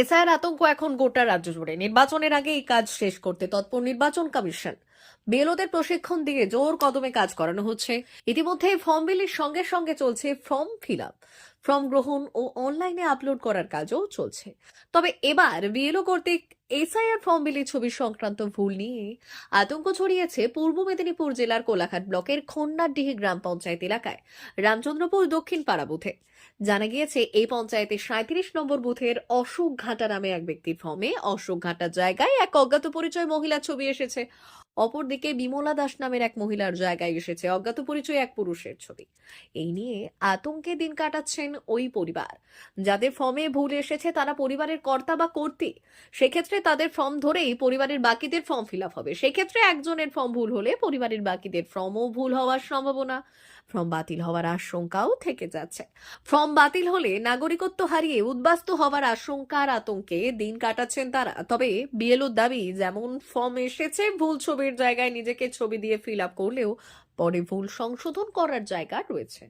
এসআইয়ের আতঙ্ক এখন গোটা রাজ্য জুড়ে। নির্বাচনের আগে এই কাজ শেষ করতে তৎপর নির্বাচন কমিশন। বিএলওদের প্রশিক্ষণ দিয়ে জোর কদমে কাজ করানো হচ্ছে। ইতিমধ্যে ফর্ম বিলির সঙ্গে সঙ্গে চলছে ফর্ম ফিল আপ। ফর্ম গ্রহণ ও অনলাইনে আপলোড করার কাজও চলছে। তবে এবার বিএলও কর্তৃক এসআইআর ফর্ম বিলির ছবি সংক্রান্ত ভুল নিয়ে আতঙ্ক ছড়িয়েছে পূর্ব মেদিনীপুর জেলার কোলাঘাট ব্লকের খন্নারডিহি গ্রাম পঞ্চায়েত এলাকায়। রামচন্দ্রপুর দক্ষিণ পাড়া বুথে। জানা গিয়েছে, এই পঞ্চায়েতের সাঁত্রিশ নম্বর বুথের অশোক ঘাটা নামে এক ব্যক্তির ফর্মে অশোক ঘাটার জায়গায় এক অজ্ঞাত পরিচয় মহিলার ছবি এসেছে। অপরদিকে বিমলা দাস নামের এক মহিলার জায়গায় এসেছে অজ্ঞাত পরিচয় এক পুরুষের ছবি। এই নিয়ে আতঙ্কে দিন কাটাচ্ছেন ওই পরিবার। যাদের ফর্মে ভুল এসেছে তারা পরিবারের কর্তা বা কর্তী। সেক্ষেত্রে তাদের ফর্ম ধরেই পরিবারের বাকিদের ফর্ম ফিল আপ হবে। সেক্ষেত্রে একজনের ফর্ম ভুল হলে পরিবারের বাকিদের ফর্মও ভুল হওয়ার সম্ভাবনা। ফর্ম বাতিল হওয়ার আশঙ্কাও থেকে যাচ্ছে। ফর্ম বাতিল হলে নাগরিকত্ব হারিয়ে উদ্বাস্ত হওয়ার আশঙ্কার আতঙ্কে দিন কাটাচ্ছেন তারা। তবে বিএলওর দাবি, যেমন ফর্ম এসেছে, ভুল ছবির জায়গায় নিজেকে ছবি দিয়ে ফিল আপ করলেও পরে ভুল সংশোধন করার জায়গা রয়েছে।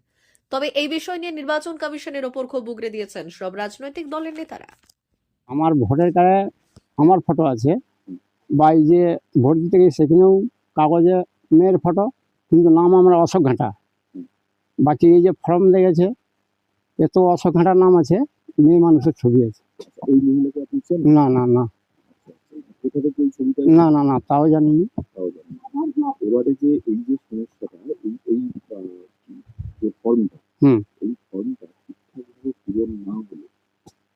তবে এই বিষয় নিয়ে নির্বাচন কমিশনের ওপর ক্ষোভ উগরে দিয়েছেন সব রাজনৈতিক দলের নেতারা। আমার ভোটের কার্ডে আমার ফটো আছে। বা এই যে ভোট দিতে গিয়ে সেখানেও কাগজে মেয়ের ফটো, কিন্তু নাম আমার অশোক ঘাটা। বাকি এই যে ফর্ম লেগেছে এত অশোক ঘাটার নাম আছে মেয়ে মানুষের ছবি আছে। না না না। না না না তাও জানিনি। এবারে যে এই যে সমস্যাটা এই এই যে ফর্মটা হুম। এই ফর্মটা ঠিকঠাকভাবে পূরণ না হলে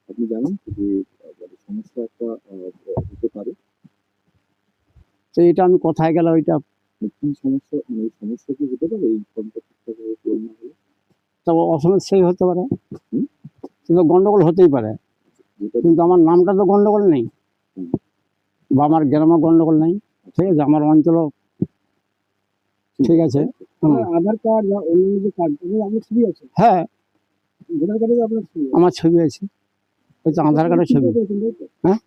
আপনি জানেন যে মানে সমস্যা একটা হতে পারে? তো এটা আমি কোথায় গেলাম ওইটা মানে কি সমস্যা মানে সমস্যা কি হতে পারে এই ফর্মটা ঠিকঠাকভাবে পূরণ না হলে তো অসমস্যাই হতে পারে। কিন্তু গন্ডগোল হতেই পারে। কিন্তু আমার নামটা তো গন্ডগোল নেই। বা আমার গ্রামে গন্ডগোল নেই। ঠিক আছে? আমার অঞ্চলও ঠিক আছে। আধার কার্ড বা অন্য যে আপনার ছবি আছে? হ্যাঁ। ভোটার কার্ডে আপনার ছবি আমার ছবি আছে। ওই তো আধার কার্ডের ছবি। হ্যাঁ?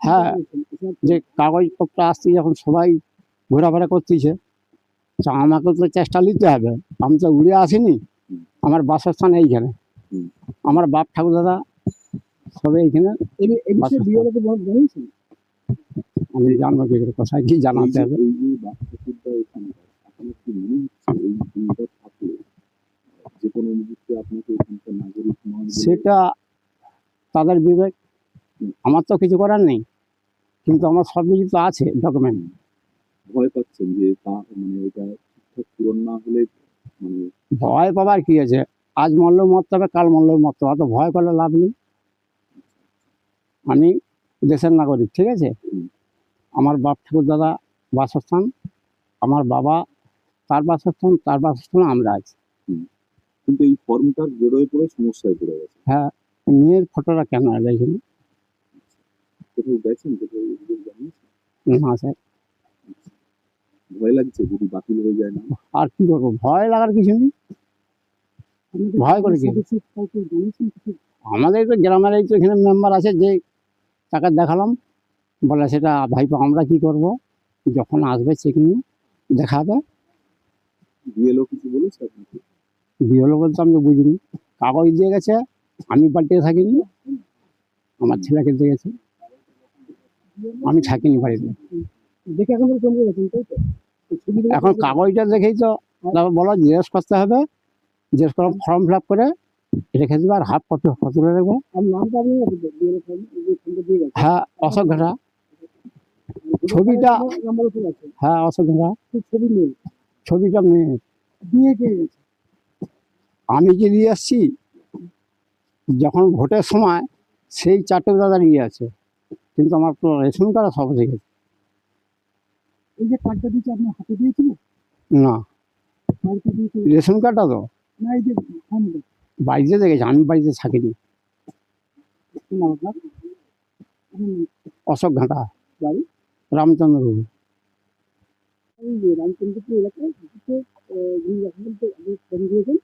হ্যাঁ। যে কাগজপত্র আসছে যখন সবাই ঘোরাফেরা করতেছে আমাকে তো চেষ্টা নিতে হবে। আমি তো উড়ে আসিনি। আমার বাসস্থান এইখানে। আমার বাপ ঠাকুর দাদা সবে এইখানে। আমি জানব কি করে কোথায় কি জানাতে হবে। সেটা তাদের বিবেক। আমার তো কিছু করার নেই কিন্তু আমার সব কিছু তো আছে ডকুমেন্ট ভয় পাচ্ছেন যে তা মানে এটা ঠিকঠাক পূরণ না হলে ভয় পাবার কি আছে? আজ মরলেও মরতে হবে কাল মরলেও মরতে হবে অত ভয় করলে লাভ নেই। আমি দেশের নাগরিক ঠিক আছে? আমার বাপ ঠাকুর দাদা বাসস্থান আমার বাবা তার বাসস্থান তার বাসস্থান আমরা আছি। কিন্তু এই ফর্মটার জোড়ে পড়ে সমস্যায় পড়ে গেছে। হ্যাঁ মেয়ের ফটোটা কেন এলো এখানে? কোথাও গেছেন? কোথাও না স্যার। ভয় লাগছে যদি বাতিল হয়ে যায় না। আর কি করব? ভয় লাগার কিছু নেই। ভয় করে কি? আমাদের তো গ্রামের এই তো এখানে মেম্বার আছে যে তাকে দেখালাম। বলে সেটা ভাইপো আমরা কি করব? যখন আসবে চেকিং দেখাবে। বিএলও কিছু বলেছে আপনাকে? বলতে আমি বুঝিনি। কাগজ দিয়ে গেছে আমি বাড়িতে থাকিনি। আমার ছেলেকে দিয়ে গেছে। আমি থাকিনি বাড়িতে। দেখে এখন চমকে গেছেন তাই তো? এই ছবি দেখে এখন কাগজটা দেখেই তো বলো জিজ্ঞেস করতে হবে জিজ্ঞেস করে ফর্ম ফিল আপ করে রেখে দেবে আর হাফ কপি করে রাখব দিয়ে হ্যাঁ অশোক ঘাটা ছবিটা হ্যাঁ অশোক ঘাটা ছবি ছবিটা মেয়ে দিয়ে আমি যে নিয়ে আসছি যখন ভোটের সময় সেই চারটে দাদা নিয়ে আছে কিন্তু আমার রেশন কার্ড সব রেখেছে এই যে কার্ডটা দিয়েছে আপনার হাতে দিয়েছিল? না। কার্ডটা দিয়েছিল? রেশন কার্ডটা তো? না এই যে ফর্মটা বাড়িতে দেখেছি আমি বাড়িতে থাকিনি। কি নাম আপনার? অশোক ঘাটা। বাড়ি? রামচন্দ্রপুর এই যে রামচন্দ্রপুর এলাকায় দুটো যিনি এখন আপনি ফোন দিয়েছেন।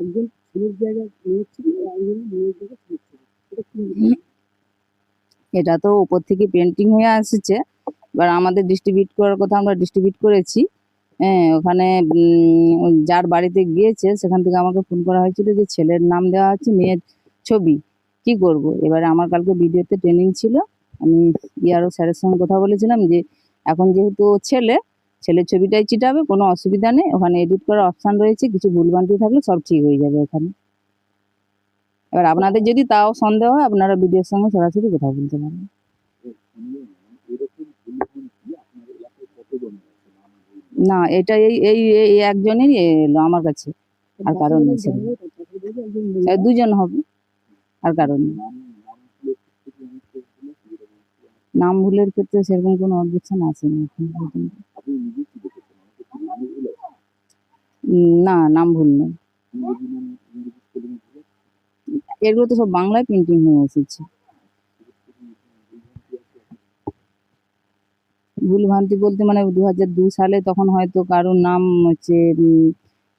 একজন ছেলের জায়গায় মেয়ের ছিল আর একজন মেয়ের জায়গায় ছেলের ছিল এটা কি? এটা তো উপর থেকে পেন্টিং হয়ে আসছে। এবার আমাদের ডিস্ট্রিবিউট করার কথা আমরা ডিস্ট্রিবিউট করেছি। হ্যাঁ ওখানে যার বাড়িতে গিয়েছে, সেখান থেকে আমাকে ফোন করা হয়েছিল যে ছেলের নাম দেওয়া আছে মেয়ের ছবি। কি করব? এবারে আমার কালকে ভিডিওতে ট্রেনিং ছিল। আমি ইয়ারও স্যারের সঙ্গে কথা বলেছিলাম যে, এখন যেহেতু ছেলে, ছেলের ছবিটাই চিটাবে, কোনো অসুবিধা নেই। ওখানে এডিট করার অপশান রয়েছে, কিছু ভুলভ্রান্তি থাকলে সব ঠিক হয়ে যাবে এখানে এবার আপনাদের যদি তাও সন্দেহ হয়, আপনারা ভিডিওর সঙ্গে সরাসরি কথা বলতে পারেন স্থানীয় এরকম ভুলভ্রান্তি আপনার এলাকায় কতজন আছে নাম ভুল না এটা এই এই একজনেরই এলো আমার কাছে। আর কারণ নেই এই দুজন হবে আর কারণ নেই। নাম ভুলের ক্ষেত্রে সেরকম কোনো অবজেকশন আসেনি না নাম ভুল নেই। এগুলো তো সব বাংলায় প্রিন্টিং হয়ে এসেছে। ভুল ভ্রান্তি বলতে মানে দু হাজার দু সালে তখন হয়তো কারোর নাম হচ্ছে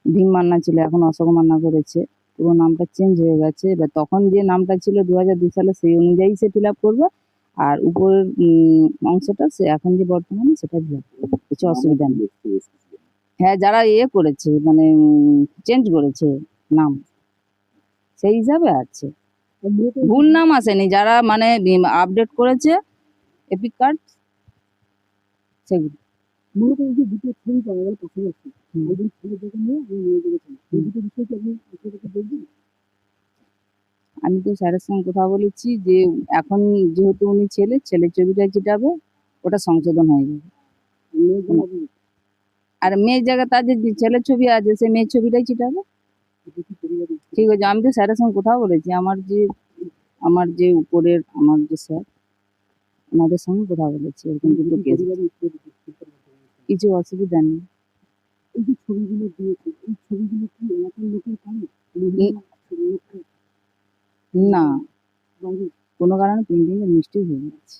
ভীম মান্না ছিল, এখন অশোক মান্না করেছে। পুরো নামটা চেঞ্জ হয়ে গেছে। এবার তখন যে নামটা ছিল দু হাজার দু সালে সেই অনুযায়ী সে ফিল আপ করবে। আর উপরের অংশটা সে এখন যে বর্তমানে সেটা ফিল আপ করবে। কিছু অসুবিধা নেই। হ্যাঁ যারা ইয়ে করেছে মানে চেঞ্জ করেছে নাম, সেই হিসাবে আছে। ভুল নাম আসেনি। যারা মানে আপডেট করেছে এপিক কার্ড সেগুলো মূলত এই যে দুটো ছবি পাওয়া গেল পাশাপাশি একজন ছেলের জায়গা নিয়ে মেয়ে জায়গা এই দুটো বিষয় কি আপনি বলবেন? আমি তো স্যারের সঙ্গে কথা বলেছি যে এখন যেহেতু উনি ছেলে ছেলের ছবিটা যেটাবে ওটা সংশোধন হয়ে যাবে। আর মেয়ের জায়গায় তার যে ছেলের ছবি আছে সে মেয়ের ছবিটাই চিটাবে ঠিক আছে আমি তো স্যারের সঙ্গে কথা বলেছি। আমার যে আমার যে উপরের আমার যে স্যার ওনাদের সঙ্গে কথা বলেছি এরকম উপরে। কিছু অসুবিধা নেই। এই যে ছবিগুলো দিয়েছে এই ছবিগুলো কি এলাকার লোকের কানে না। কোনো কারণে প্রিন্টিং এর মিস্টেক হয়ে গেছে।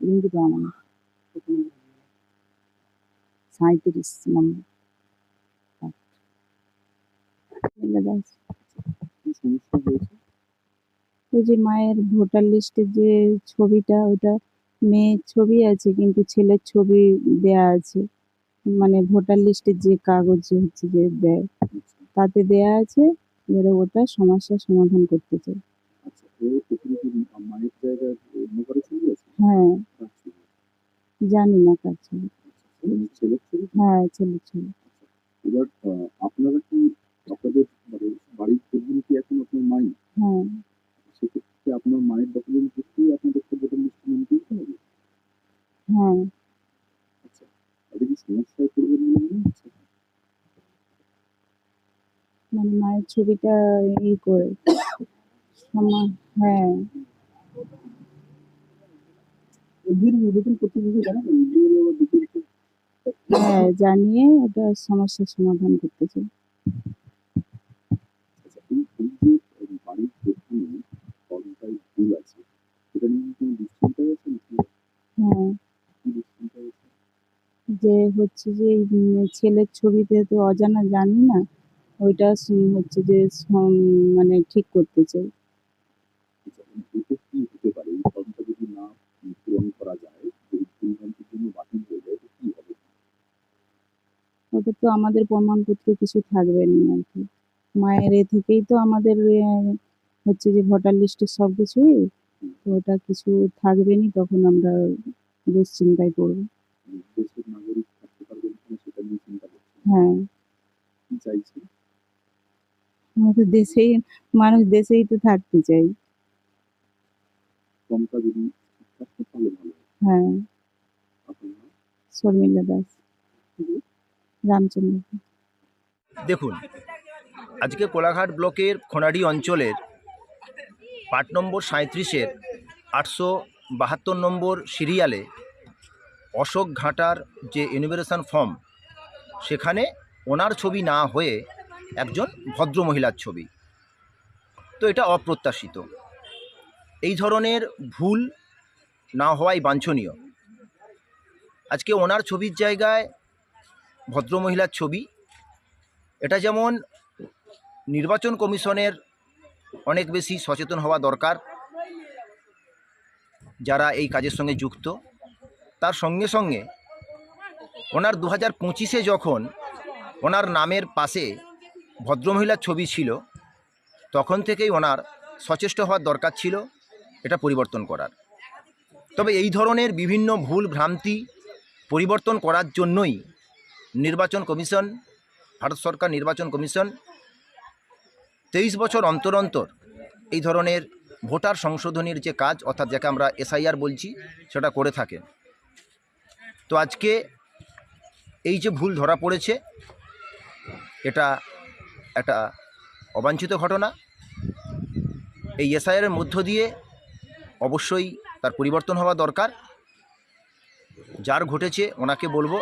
কিন্তু আমার সাঁত্রিশ নম্বর সমস্যা হয়েছে। ওই যে মায়ের ভোটার লিস্টে যে ছবিটা ওটা মেয়ের ছবি আছে কিন্তু ছেলের ছবি দেয়া আছে। মানে ভোটার লিস্টের যে কাগজ হচ্ছে যে দেয় তাতে দেয়া আছে এবারে ওটা সমস্যার সমাধান করতে চাই। আচ্ছা হ্যাঁ? জানি না কার ছবি। ছবি? হ্যাঁ ছেলের ছবি। এবার আপনারা কি আপনাদের বাড়ির কি এখন আপনার মাই হ্যাঁ সেক্ষেত্রে আপনার মায়ের ডকুমেন্ট দেখতেই আপনাদের তো ভোটার লিস্ট নাম দিতে হবে হ্যাঁ আচ্ছা তাহলে কি সমস্যায় পড়বেন বলে মনে হচ্ছে মানে মায়ের ছবিটা ই করে। সমা হ্যাঁ। হ্যাঁ জানিয়ে ওটা সমস্যার সমাধান করতে চাই। আচ্ছা হ্যাঁ। যে হচ্ছে যে ছেলের ছবিতে তো অজানা জানি না। ওইটা হচ্ছে যে মানে ঠিক করতে চাই যায় তো আমাদের প্রমাণপত্র কিছু থাকবে না আর কি। মায়ের এ থেকেই তো আমাদের হচ্ছে যে ভোটার লিস্টের সব কিছুই। তো ওটা কিছু থাকবে না তখন আমরা দুশ্চিন্তায় পড়ব। হ্যাঁ। দেশের নাগরিক থাকতে পারবেন কিনা সেটা নিয়ে চিন্তা করছেন হ্যাঁ কি চাইছেন আমাদের দেশেই মানুষ দেশেই তো থাকতে চাই। হয়। শর্মিলা দাস। রামচন্দ্র। দেখুন আজকে কোলাঘাট ব্লকের খোনাডি অঞ্চলের পার্ট নম্বর সাঁত্রিশের আটশো বাহাত্তর নম্বর সিরিয়ালে অশোক ঘাটার যে ইউনিভার্সাল ফর্ম সেখানে ওনার ছবি না হয়ে একজন ভদ্র মহিলার ছবি। তো এটা অপ্রত্যাশিত। এই ধরনের ভুল না হওয়াই বাঞ্ছনীয়। আজকে ওনার ছবির জায়গায় ভদ্রমহিলার ছবি, এটা যেমন নির্বাচন কমিশনের অনেক বেশি সচেতন হওয়া দরকার, যারা এই কাজের সঙ্গে যুক্ত, তার সঙ্গে সঙ্গে ওনার দু হাজার পঁচিশে যখন ওনার নামের পাশে ভদ্রমহিলার ছবি ছিল, তখন থেকেই ওনার সচেষ্ট হওয়ার দরকার ছিল, এটা পরিবর্তন করার। তবে এই ধরনের বিভিন্ন ভুল ভ্রান্তি পরিবর্তন করার জন্যই নির্বাচন কমিশন, ভারত সরকার নির্বাচন কমিশন তেইশ বছর অন্তর অন্তর এই ধরনের ভোটার সংশোধনীর যে কাজ, অর্থাৎ যাকে আমরা এসআইআর বলছি, সেটা করে থাকেন। তো আজকে এই যে ভুল ধরা পড়েছে, এটা একটা অবাঞ্ছিত ঘটনা। এই এসআইআরের মধ্য দিয়ে অবশ্যই তার পরিবর্তন হওয়া দরকার। যার ঘটেছে ওনাকে বলব,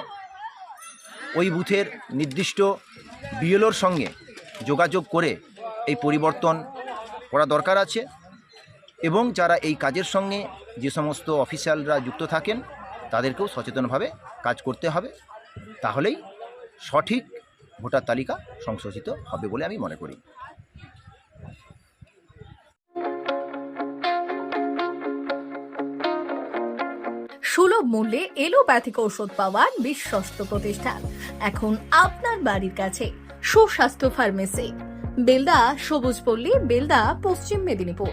ওই বুথের নির্দিষ্ট বিএলওর সঙ্গে যোগাযোগ করে এই পরিবর্তন করা দরকার আছে এবং যারা এই কাজের সঙ্গে যে সমস্ত অফিসিয়ালরা যুক্ত থাকেন, তাদেরকেও সচেতনভাবে কাজ করতে হবে। তাহলেই সঠিক ভোটার তালিকা সংশোধিত হবে বলে আমি মনে করি। সুলভ মূল্যে এলোপ্যাথিক ঔষধ পাওয়ার বিশ্বস্ত প্রতিষ্ঠান। এখন আপনার বাড়ির কাছে সুস্বাস্থ্য ফার্মেসি। বেলদা সবুজ পল্লী, বেলদা, পশ্চিম মেদিনীপুর।